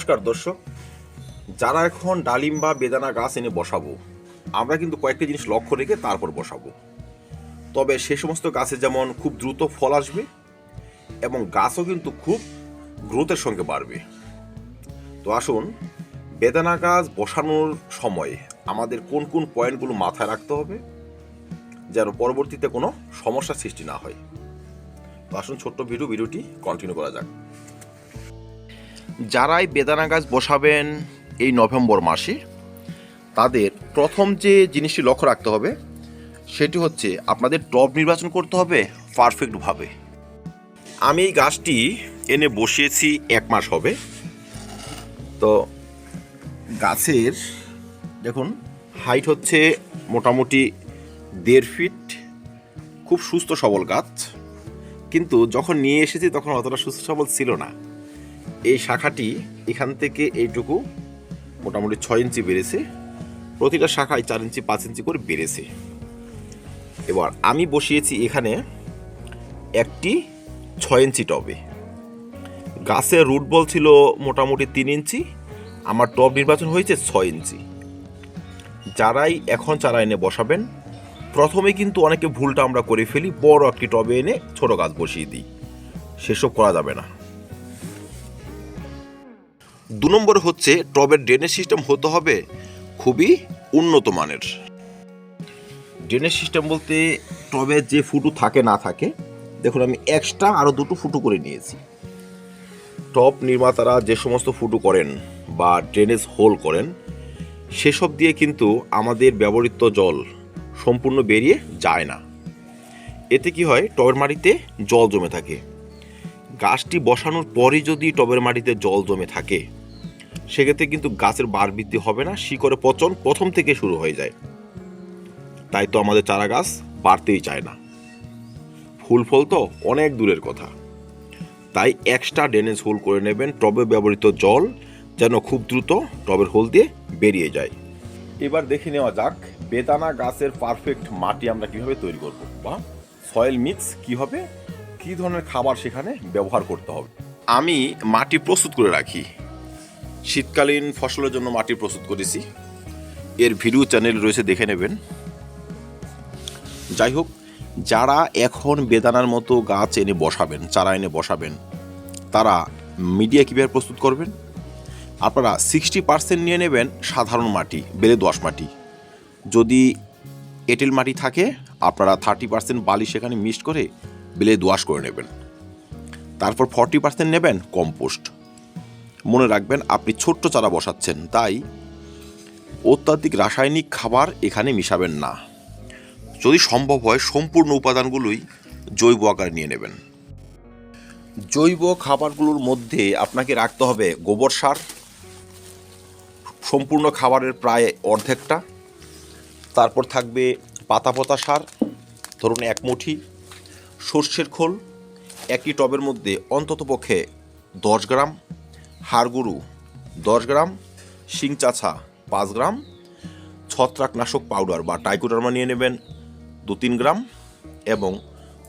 নমস্কার দর্শক। যারা এখন ডালিম বা বেদানা গাছ এনে বসাবো, আমরা কিন্তু কয়েকটি জিনিস লক্ষ্য রেখে তারপর বসাবো। তবে সে সমস্ত গাছে যেমন খুব দ্রুত ফল আসবে এবং গাছও কিন্তু খুব গ্রোথের সঙ্গে বাড়বে। তো আসুন, বেদানা গাছ বসানোর সময় আমাদের কোন কোন পয়েন্টগুলো মাথায় রাখতে হবে, যেন পরবর্তীতে কোনো সমস্যার সৃষ্টি না হয়। তো আসুন ছোট্ট ভিডিও, ভিডিওটি কন্টিনিউ করা যাক। যারাই বেদানা গাছ বসাবেন এই নভেম্বর মাসে, তাদের প্রথম যে জিনিসটি লক্ষ্য রাখতে হবে, সেটি হচ্ছে আপনাদের টব নির্বাচন করতে হবে পারফেক্টভাবে। আমি এই গাছটি এনে বসিয়েছি এক মাস হবে। তো গাছের, দেখুন, হাইট হচ্ছে মোটামুটি দেড় ফিট, খুব সুস্থ সবল গাছ। কিন্তু যখন নিয়ে এসেছি তখন অতটা সুস্থ সবল ছিল না। এই শাখাটি এখান থেকে এইটুকু মোটামুটি ছয় ইঞ্চি বেড়েছে। প্রতিটা শাখায় চার ইঞ্চি, পাঁচ ইঞ্চি করে বেড়েছে। এবার আমি বসিয়েছি এখানে একটি ছয় ইঞ্চি টবে। গাছের রুট বল ছিল মোটামুটি তিন ইঞ্চি, আমার টব নির্বাচন হয়েছে ছয় ইঞ্চি। যারাই এখন চারা এনে বসাবেন, প্রথমে কিন্তু অনেকে ভুলটা আমরা করে ফেলি, বড় একটি টবে এনে ছোট গাছ বসিয়ে দিই। সেসব করা যাবে না। দু নম্বর হচ্ছে, টবের ড্রেনেজ সিস্টেম হতে হবে খুবই উন্নত মানের। ড্রেনেজ সিস্টেম বলতে টবে যে ফুটু থাকে না থাকে, দেখুন আমি এক্সট্রা আরও দুটো ফুটু করে নিয়েছি। টপ নির্মাতারা যে সমস্ত ফুটু করেন বা ড্রেনেজ হোল করেন, সেসব দিয়ে কিন্তু আমাদের ব্যবহৃত জল সম্পূর্ণ বেরিয়ে যায় না। এতে কি হয়, টবের মাটিতে জল জমে থাকে। গাছটি বসানোর পরই যদি টবের মাটিতে জল জমে থাকে সেক্ষেত্রে কিন্তু গাছের বার বৃদ্ধি হবে না শিকড়ে পচন প্রথম থেকে শুরু হয়ে যায়। তাই তো আমাদের চারা গাছ বাড়তেই চায় না। ফুল ফল তো অনেক দূরের কথা। তাই এক্সট্রা ড্রেনেজ হোল করে নেবেন, টবে ব্যবহৃত জল যেন খুব দ্রুত টবের হোল দিয়ে বেরিয়ে যায়। এবার দেখে নেওয়া যাক, বেদানা গাছের পারফেক্ট মাটি আমরা কীভাবে তৈরি করব বা সয়েল মিক্স কি হবে, কি ধরনের খাবার সেখানে ব্যবহার করতে হবে। আমি মাটি প্রস্তুত করে রাখি। শীতকালীন ফসলের জন্য মাটি প্রস্তুত করেছি। এর ভিডিও চ্যানেল রয়েছে, দেখে নেবেন। যাই হোক, যারা এখন বেদানার মতো গাছ এনে বসাবেন, চারা এনে বসাবেন, তারা মিডিয়া কীভাবে প্রস্তুত করবেন? আপনারা সিক্সটি পার্সেন্ট নিয়ে নেবেন সাধারণ মাটি, বেলে দোয়াশ মাটি। যদি এঁটেল মাটি থাকে, আপনারা থার্টি পার্সেন্ট বালি সেখানে মিক্সড করে বেলে দোয়াশ করে নেবেন। তারপর ফর্টি পার্সেন্ট নেবেন কম্পোস্ট। মনে রাখবেন, আপনি ছোট্ট চারা বসাচ্ছেন, তাই অত্যাধিক রাসায়নিক খাবার এখানে মিশাবেন না। যদি সম্ভব হয়, সম্পূর্ণ উপাদানগুলোই জৈব আকারে নিয়ে নেবেন। জৈব খাবারগুলোর মধ্যে আপনাকে রাখতে হবে গোবর সার। সম্পূর্ণ খাবারের প্রায় অর্ধেকটা। তারপর থাকবে পাতা পতা সার, ধরুন এক মুঠি। সর্ষের খোল, একই টবের মধ্যে অন্ততপক্ষে দশ গ্রাম। হাড়গুরু, দশ গ্রাম শিং চাছা পাঁচ গ্রাম, ছত্রাকনাশক পাউডার বা টাইকোডার্মা নিয়ে নেবেন দু তিন গ্রাম এবং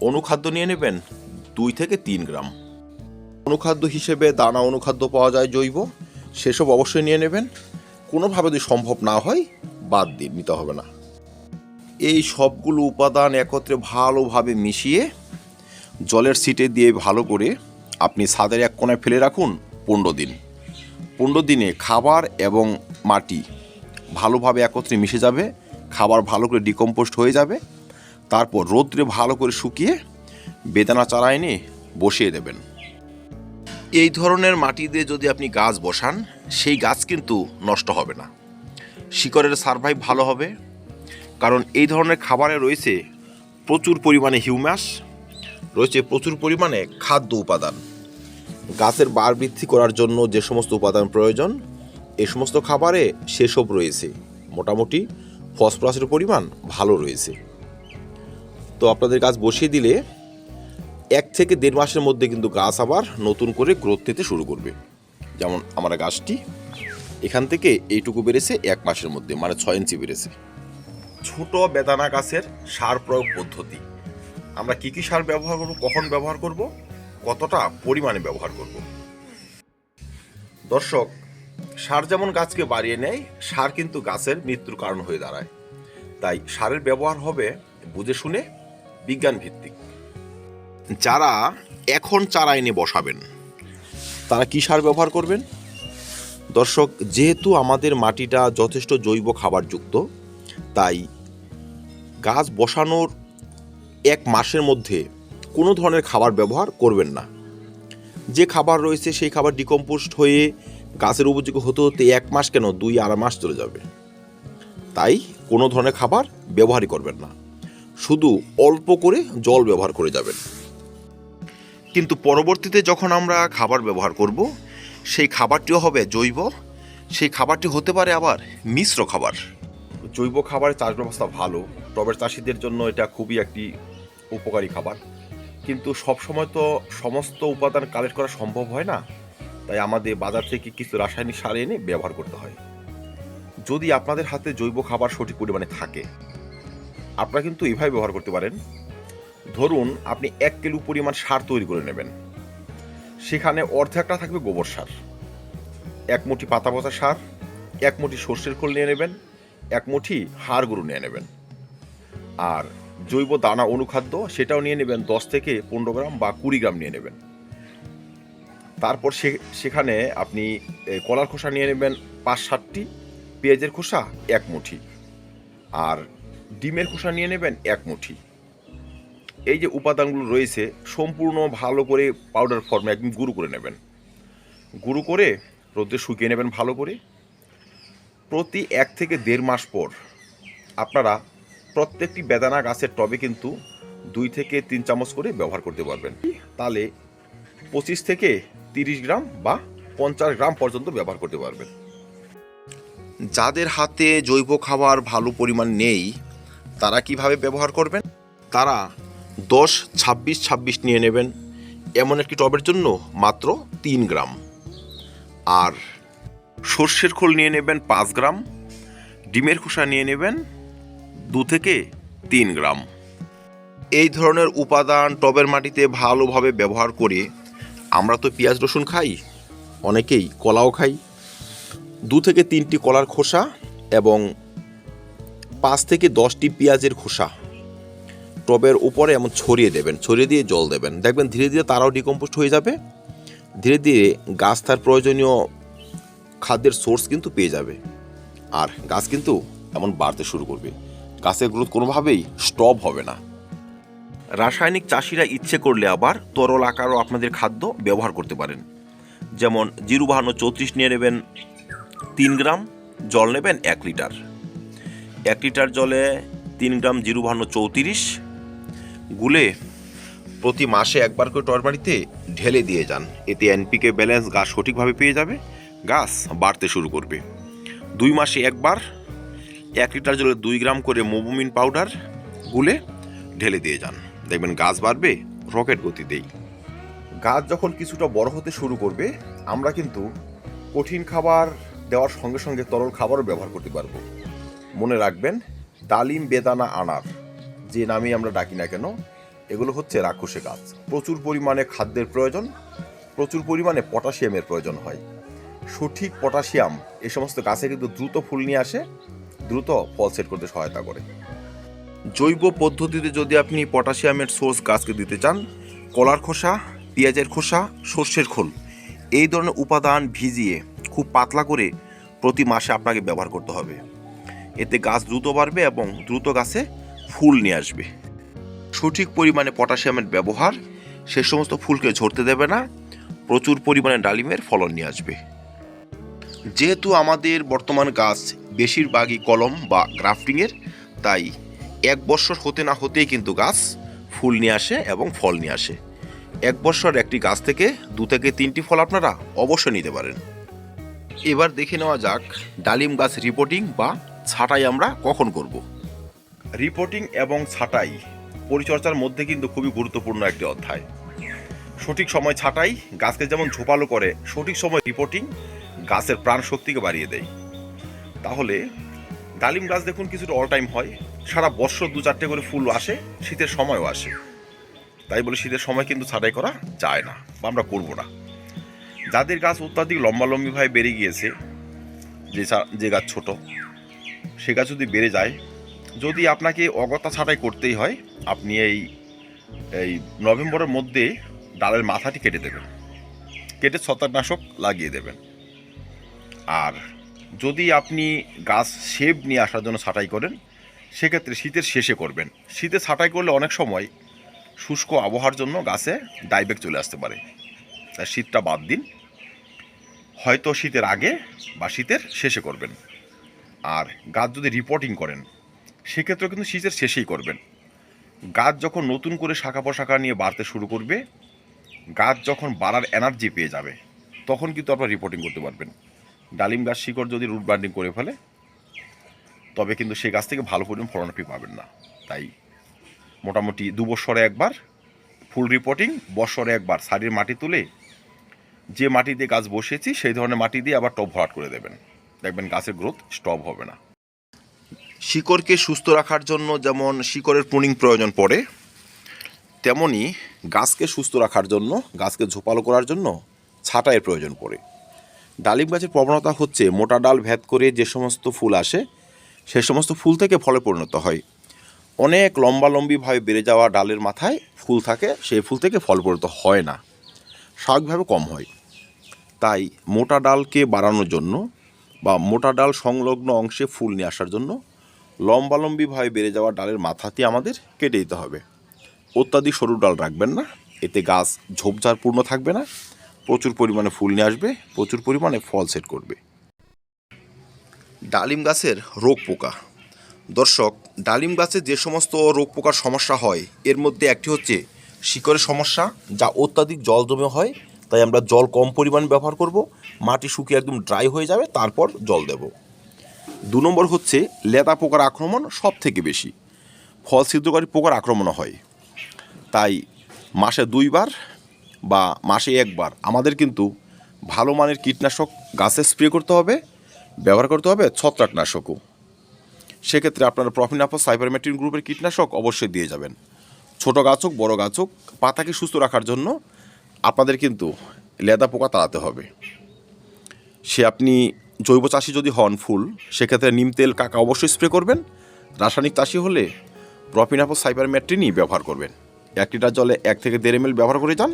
অনুখাদ্য নিয়ে নেবেন দুই থেকে তিন গ্রাম। অনুখাদ্য হিসেবে দানা অনুখাদ্য পাওয়া যায় জৈব, সেসব অবশ্যই নিয়ে নেবেন। কোনোভাবে যদি সম্ভব না হয়, বাদ দিন, নিতে হবে না। এই সবগুলো উপাদান একত্রে ভালোভাবে মিশিয়ে জলের সিটে দিয়ে ভালো করে আপনি ছাদের এক কোণায় ফেলে রাখুন। পনেরো দিন। পনেরো দিনে খাবার এবং মাটি ভালোভাবে একত্রে মিশে যাবে, খাবার ভালো করে ডিকম্পোস্ট হয়ে যাবে, তারপর রৌদ্রে ভালো করে শুকিয়ে বেদানা চারা এনে বসিয়ে দেবেন। এই ধরনের মাটি দিয়ে যদি আপনি গাছ বসান, সেই গাছ কিন্তু নষ্ট হবে না। শিকড়ের সার্ভাইভ ভালো হবে, কারণ এই ধরনের খাবারে রয়েছে প্রচুর পরিমাণে হিউম্যাস, রয়েছে প্রচুর পরিমাণে খাদ্য উপাদান। গাছের বার বৃদ্ধি করার জন্য যে সমস্ত উপাদান প্রয়োজন, এ সমস্ত খাবারে সেসব রয়েছে। মোটামুটি ফসফরাসের পরিমাণ ভালো রয়েছে। তো আপনাদের গাছ বসিয়ে দিলে এক থেকে দেড় মাসের মধ্যে কিন্তু গাছ আবার নতুন করে গ্রোথ নিতে শুরু করবে। যেমন আমার গাছটি, এখান থেকে এইটুকু বেড়েছে এক মাসের মধ্যে মানে ছয় ইঞ্চি বেড়েছে। ছোট বেদানা গাছের সার প্রয়োগ পদ্ধতি। আমরা কি কি সার ব্যবহার করব, কখন ব্যবহার করব? কতটা পরিমাণে ব্যবহার করব? দর্শক, সার যেমন গাছকে বাড়িয়ে নেয়, সার কিন্তু গাছের মৃত্যুর কারণ হয়ে দাঁড়ায়। তাই সারের ব্যবহার হবে বুঝে শুনে বিজ্ঞান ভিত্তিক যারা এখন চারা এনে বসাবেন, তারা কি সার ব্যবহার করবেন? দর্শক, যেহেতু আমাদের মাটিটা যথেষ্ট জৈব খাবারযুক্ত, তাই গাছ বসানোর এক মাসের মধ্যে কোনো ধরনের খাবার ব্যবহার করবেন না। যে খাবার রয়েছে সেই খাবার ডিকম্পোস্ট হয়ে গাছের উপযোগী হতে হতে এক মাস কেন? দুই আড়াই মাস চলে যাবে। তাই কোনো ধরনের খাবার ব্যবহারই করবেন না। শুধু অল্প করে জল ব্যবহার করে যাবেন। কিন্তু পরবর্তীতে যখন আমরা খাবার ব্যবহার করব, সেই খাবারটিও হবে জৈব। সেই খাবারটি হতে পারে আবার মিশ্র খাবার। জৈব খাবারের চাষ ব্যবস্থা ভালো টবের চাষিদের জন্য এটা খুবই একটি উপকারী খাবার। কিন্তু সব সময় তো সমস্ত উপাদান কালেক্ট করা সম্ভব হয় না। তাই আমাদের বাজার থেকে কিছু রাসায়নিক সার এনে ব্যবহার করতে হয়। যদি আপনাদের হাতে জৈব খাবার সঠিক পরিমাণে থাকে, আপনারা কিন্তু এইভাবে ব্যবহার করতে পারেন। ধরুন, আপনি এক কিলো পরিমাণ সার তৈরি করে নেবেন। সেখানে অর্ধেকটা থাকবে গোবর সার। এক মুঠি পাতা পচা সার, এক মুঠি সর্ষের খোল নিয়ে নেবেন, এক মুঠি হাড় গরু নিয়ে নেবেন। আর জৈব দানা অনুখাদ্য, সেটাও নিয়ে নেবেন দশ থেকে পনেরো গ্রাম বা কুড়ি গ্রাম নিয়ে নেবেন। তারপর সে, সেখানে আপনি কলার খোসা নিয়ে নেবেন পাঁচ সাতটি, পেঁয়াজের খোসা এক মুঠি, আর ডিমের খোসা নিয়ে নেবেন এক মুঠি। এই যে উপাদানগুলো রয়েছে, সম্পূর্ণ ভালো করে পাউডার ফর্মে একদম গুঁড়ো করে নেবেন। গুঁড়ো করে রোদে শুকিয়ে নেবেন ভালো করে। প্রতি এক থেকে দেড় মাস পর আপনারা প্রত্যেকটি বেদানা গাছের টবে কিন্তু দুই থেকে তিন চামচ করে ব্যবহার করতে পারবেন। তাহলে পঁচিশ থেকে তিরিশ গ্রাম বা পঞ্চাশ গ্রাম পর্যন্ত ব্যবহার করতে পারবেন। যাদের হাতে জৈব খাবার ভালো পরিমাণ নেই, তারা কীভাবে ব্যবহার করবেন? তারা দশ, ছাব্বিশ ছাব্বিশ নিয়ে নেবেন। এমন একটি টবের জন্য মাত্র তিন গ্রাম। আর সর্ষের খোল নিয়ে নেবেন পাঁচ গ্রাম। ডিমের খোসা নিয়ে নেবেন দু থেকে তিন গ্রাম। এই ধরনের উপাদান টবের মাটিতে ভালোভাবে ব্যবহার করে আমরা তো পেঁয়াজ, রসুন খাই, অনেকেই কলাও খাই। দু থেকে তিনটি কলার খোসা এবং পাঁচ থেকে দশটি পেঁয়াজের খোসা টবের উপরে এমন ছড়িয়ে দেবেন, ছড়িয়ে দিয়ে জল দেবেন। দেখবেন ধীরে ধীরে তারাও ডিকম্পোস্ট হয়ে যাবে। ধীরে ধীরে গাছ তার প্রয়োজনীয় খাদ্যের সোর্স কিন্তু পেয়ে যাবে। আর গাছ কিন্তু এমন বাড়তে শুরু করবে। গাছের গ্রোথ কোনোভাবেই স্টপ হবে না। রাসায়নিক চাষিরা ইচ্ছে করলে আবার তরল আকারও আপনাদের খাদ্য ব্যবহার করতে পারেন। যেমন জিরু বাহান্ন চৌত্রিশ নিয়ে নেবেন তিন গ্রাম, জল নেবেন এক লিটার। এক লিটার জলে তিন গ্রাম জিরু বাহান্ন চৌত্রিশ। গুলে প্রতি মাসে একবার করে টরবাড়িতে ঢেলে দিয়ে যান। এতে এনপিকে ব্যালেন্স গাছ সঠিকভাবে পেয়ে যাবে। গাছ বাড়তে শুরু করবে। দুই মাসে একবার এক লিটার জলে দুই গ্রাম করে মোবুমিন পাউডার গুলে ঢেলে দিয়ে যান। দেখবেন গাছ বাড়বে, রকেট গতিতেই গাছ যখন কিছুটা বড় হতে শুরু করবে, আমরা কিন্তু কঠিন খাবার দেওয়ার সঙ্গে সঙ্গে তরল খাবারও ব্যবহার করতে পারব। মনে রাখবেন, ডালিম বেদানা আনার যে নামে আমরা ডাকি না কেন, এগুলো হচ্ছে রাক্ষসে গাছ। প্রচুর পরিমাণে খাদ্যের প্রয়োজন, প্রচুর পরিমাণে পটাশিয়ামের প্রয়োজন হয়। সঠিক পটাশিয়াম এ সমস্ত গাছে কিন্তু দ্রুত ফুল নিয়ে আসে দ্রুত ফল সেট করতে সহায়তা করে। জৈব পদ্ধতিতে যদি আপনি পটাশিয়ামের সোর্স গাছকে দিতে চান, কলার খোসা, পেঁয়াজের খোসা, সর্ষের খোল, এই ধরনের উপাদান ভিজিয়ে খুব পাতলা করে প্রতি মাসে আপনাকে ব্যবহার করতে হবে। এতে গাছ দ্রুত বাড়বে এবং দ্রুত গাছে ফুল নিয়ে আসবে। সঠিক পরিমাণে পটাশিয়ামের ব্যবহার সে সমস্ত ফুলকে ঝরতে দেবে না, প্রচুর পরিমাণে ডালিমের ফলন নিয়ে আসবে। যেহেতু আমাদের বর্তমান গাছ বেশিরভাগই কলম বা গ্রাফটিংয়ের। তাই এক বছর হতে না হতেই কিন্তু গাছ ফুল নিয়ে আসে এবং ফল নিয়ে আসে। এক বছর একটি গাছ থেকে দু থেকে তিনটি ফল আপনারা অবশ্যই নিতে পারেন। এবার দেখে নেওয়া যাক ডালিম গাছ রিপোর্টিং বা ছাঁটাই আমরা কখন করব। রিপোর্টিং এবং ছাঁটাই পরিচর্যার মধ্যে কিন্তু খুবই গুরুত্বপূর্ণ একটি অধ্যায়। সঠিক সময় ছাঁটাই গাছকে যেমন ঝোপালো করে, সঠিক সময় রিপোর্টিং গাছের প্রাণ শক্তিকে বাড়িয়ে দেয়। তাহলে ডালিম গাছ দেখুন কিছুটা অল টাইম হয় সারা বছর দু চারটে করে ফুল আসে, শীতের সময়ও আসে। তাই বলে শীতের সময় কিন্তু ছাঁটাই করা যায় না বা আমরা করব না। যাদের গাছ অত্যাধিক লম্বালম্বিভাবে বেড়ে গিয়েছে, যে যে গাছ ছোট, সে গাছ যদি বেড়ে যায়, যদি আপনাকে অগত্যা ছাঁটাই করতেই হয়, আপনি এই এই নভেম্বরের মধ্যে ডালের মাথাটি কেটে দেবেন। কেটে ছত্রাকনাশক লাগিয়ে দেবেন। আর যদি আপনি গাছ শেপ নিয়ে আসার জন্য ছাঁটাই করেন, সেক্ষেত্রে শীতের শেষে করবেন। শীতে ছাঁটাই করলে অনেক সময় শুষ্ক আবহাওয়ার জন্য গাছে ডাইবেক চলে আসতে পারে। তাই শীতটা বাদ দিন। হয়তো শীতের আগে বা শীতের শেষে করবেন। আর গাছ যদি রিপোর্টিং করেন, সেক্ষেত্রেও কিন্তু শীতের শেষেই করবেন। গাছ যখন নতুন করে শাখা পোশাখা নিয়ে বাড়তে শুরু করবে, গাছ যখন বাড়ার এনার্জি পেয়ে যাবে, তখন কিন্তু আপনারা রিপোর্টিং করতে পারবেন। ডালিম গাছ শিকড় যদি রুট ব্রান্ডিং করে ফেলে, তবে কিন্তু সেই গাছ থেকে ভালো পরিমাণ ফলন আপনি পাবেন না। তাই মোটামুটি দু বছরে একবার ফুল রিপোর্টিং, বছরে একবার সারির মাটি তুলে যে মাটি দিয়ে গাছ বসিয়েছি সেই ধরনের মাটি দিয়ে আবার টপ ভরাট করে দেবেন। দেখবেন গাছের গ্রোথ স্টপ হবে না। শিকড়কে সুস্থ রাখার জন্য যেমন শিকড়ের প্রুনিং প্রয়োজন পড়ে, তেমনি গাছকে সুস্থ রাখার জন্য, গাছকে ঝোপালো করার জন্য ছাঁটাইয়ের প্রয়োজন পড়ে। ডালিম গাছের প্রবণতা হচ্ছে মোটা ডাল ভেদ করে যে সমস্ত ফুল আসে, সে সমস্ত ফুল থেকে ফলে পরিণত হয়। অনেক লম্বালম্বিভাবে বেড়ে যাওয়া ডালের মাথায় ফুল থাকে, সেই ফুল থেকে ফল পরিণত হয় না। স্বাভাবিকভাবে কম হয়। তাই মোটা ডালকে বাড়ানোর জন্য বা মোটা ডাল সংলগ্ন অংশে ফুল নিয়ে আসার জন্য লম্বালম্বিভাবে বেড়ে যাওয়া ডালের মাথাটি আমাদের কেটে দিতে হবে। অত্যাধিক সরু ডাল রাখবেন না, এতে গাছ ঝোপঝাড়পূর্ণ থাকবে না প্রচুর পরিমাণে ফুল নিয়ে আসবে, প্রচুর পরিমাণে ফল সেট করবে। ডালিম গাছের রোগ পোকা। দর্শক, ডালিম গাছে যে সমস্ত রোগ পোকার সমস্যা হয়, এর মধ্যে একটি হচ্ছে শিকড়ের সমস্যা, যা অত্যাধিক জল জমে হয়, তাই আমরা জল কম পরিমাণে ব্যবহার করব, মাটি শুকিয়ে একদম ড্রাই হয়ে যাবে, তারপর জল দেব। দু নম্বর হচ্ছে লেদা পোকার আক্রমণ সব থেকে বেশি। ফল ছিদ্রকারী পোকার আক্রমণ হয়। তাই মাসে দুইবার বা মাসে একবার আমাদের কিন্তু ভালো মানের কীটনাশক গাছে স্প্রে করতে হবে, ব্যবহার করতে হবে ছত্রাকনাশকও। সেক্ষেত্রে আপনারা প্রফিনাফস সাইবারমেট্রিন গ্রুপের কীটনাশক অবশ্যই দিয়ে যাবেন। ছোট গাছ হোক, বড় গাছ হোক, পাতাকে সুস্থ রাখার জন্য আপনাদের কিন্তু লেদা পোকা তাড়াতে হবে। সে আপনি জৈব চাষি যদি হন ফুল, সেক্ষেত্রে নিম তেল কাকা অবশ্যই স্প্রে করবেন। রাসায়নিক চাষি হলে প্রপিনাফো সাইবার ম্যাট্রিনই ব্যবহার করবেন। এক লিটার জলে এক থেকে দেড় এমএল ব্যবহার করে যান।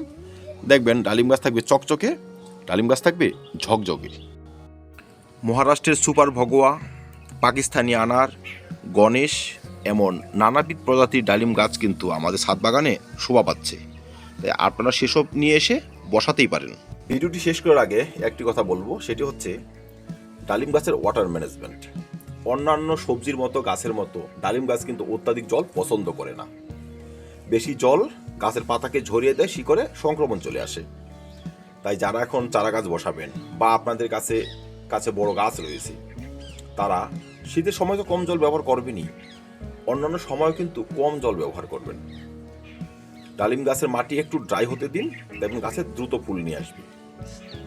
দেখবেন ডালিম গাছ থাকবে চকচকে ডালিম গাছ থাকবে ঝকঝকে। মহারাষ্ট্রের সুপার ভগোয়া পাকিস্তানি আনার গণেশ এমন নানাবিধ প্রজাতির ডালিম গাছ কিন্তু আমাদের ছাদ বাগানে শোভা পাচ্ছে। তাই আপনারা সেসব নিয়ে এসে বসাতেই পারেন। ভিডিওটি শেষ করার আগে একটি কথা বলব সেটি হচ্ছে ডালিম গাছের ওয়াটার ম্যানেজমেন্ট অন্যান্য সবজির মতো গাছের মতো ডালিম গাছ কিন্তু অত্যাধিক জল পছন্দ করে না। বেশি জল গাছের পাতাকে ঝরিয়ে দেয়, শিকড়ে সংক্রমণ চলে আসে। তাই যারা এখন চারা গাছ বসাবেন বা আপনাদের কাছে কাছে বড় গাছ রয়েছে, তারা শীতের সময় তো কম জল ব্যবহার করবেনই। অন্যান্য সময় কিন্তু কম জল ব্যবহার করবেন। ডালিম গাছের মাটি একটু ড্রাই হতে দিন দেখবেন গাছে দ্রুত ফুল নিয়ে আসবে।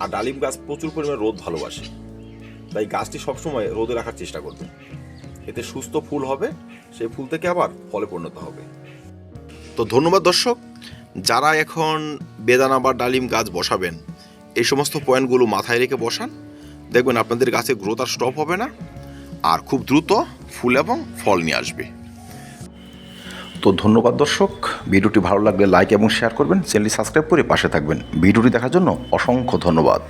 আর ডালিম গাছ প্রচুর পরিমাণে রোদ ভালোবাসে। তাই গাছটি সবসময় রোদে রাখার চেষ্টা করবেন। এতে সুস্থ ফুল হবে, সেই ফুল থেকে আবার ফলে পরিণত হবে। তো ধন্যবাদ দর্শক, যারা এখন বেদানা বা ডালিম গাছ বসাবেন, এই সমস্ত পয়েন্টগুলো মাথায় রেখে বসান। দেখবেন আপনাদের গাছে গ্রোথ আর স্টপ হবে না, আর খুব দ্রুত ফুল এবং ফল নিয়ে আসবে। তো ধন্যবাদ দর্শক, ভিডিওটি ভালো লাগলে লাইক এবং শেয়ার করবেন, চ্যানেলটি সাবস্ক্রাইব করে পাশে থাকবেন। ভিডিওটি দেখার জন্য অসংখ্য ধন্যবাদ।